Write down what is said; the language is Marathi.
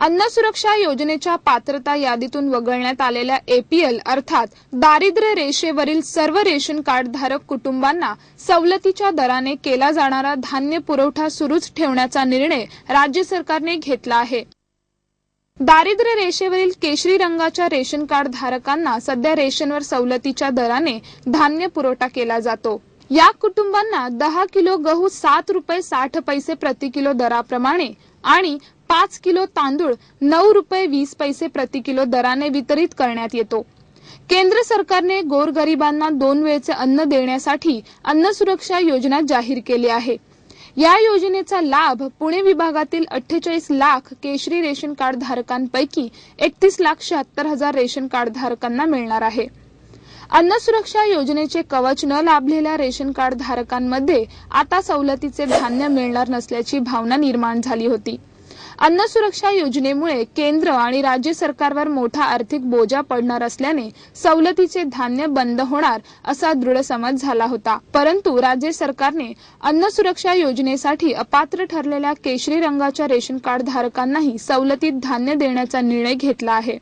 अन्न सुरक्षा योजनेच्या पात्रता यादीतून वगळण्यात आलेल्या एपीएल अर्थात दारिद्र्य रेषेवरील सर्व रेशन कार्ड धारक कुटुंबांना सवलतीच्या दराने केला जाणारा धान्य पुरवठा सुरूच ठेवण्याचा निर्णय राज्य सरकारने घेतला आहे. दारिद्र्य रेषेवरील केशरी रंगाच्या रेशन कार्ड धारकांना सध्या रेशनवर सवलतीच्या दराने धान्य पुरवठा केला जातो. या कुटुंबांना दहा किलो गहू सात रुपये साठ पैसे प्रति किलो दराप्रमाणे आणि पाच किलो तांदूळ नऊ रुपये वीस पैसे प्रति किलो दराने वितरित करण्यात येतो. केंद्र सरकारने गोरगरिबांना दोन वेळचे अन्न देण्यासाठी अन्न सुरक्षा योजना जाहीर केली आहे. या योजनेचा लाभ पुणे विभागातील अठ्ठेचाळीस लाख केशरी रेशन कार्ड धारकांपैकी एकतीस लाख शहात्तर हजार रेशन कार्ड धारकांना मिळणार आहे. अन्न सुरक्षा योजनेचे कवच न लाभलेल्या रेशन कार्ड धारकांमध्ये आता सवलतीचे धान्य मिळणार नसल्याची भावना निर्माण झाली होती. अन्न सुरक्षा योजनेमुळे केंद्र आणि राज्य सरकारवर मोठा आर्थिक बोजा पडणार असल्याने सवलतीचे धान्य बंद होणार असा दृढ समज झाला होता. परंतु राज्य सरकारने अन्न सुरक्षा योजनेसाठी अपात्र ठरलेल्या केशरी रंगाच्या रेशन कार्ड धारकांनाही सवलतीत धान्य देण्याचा निर्णय घेतला आहे.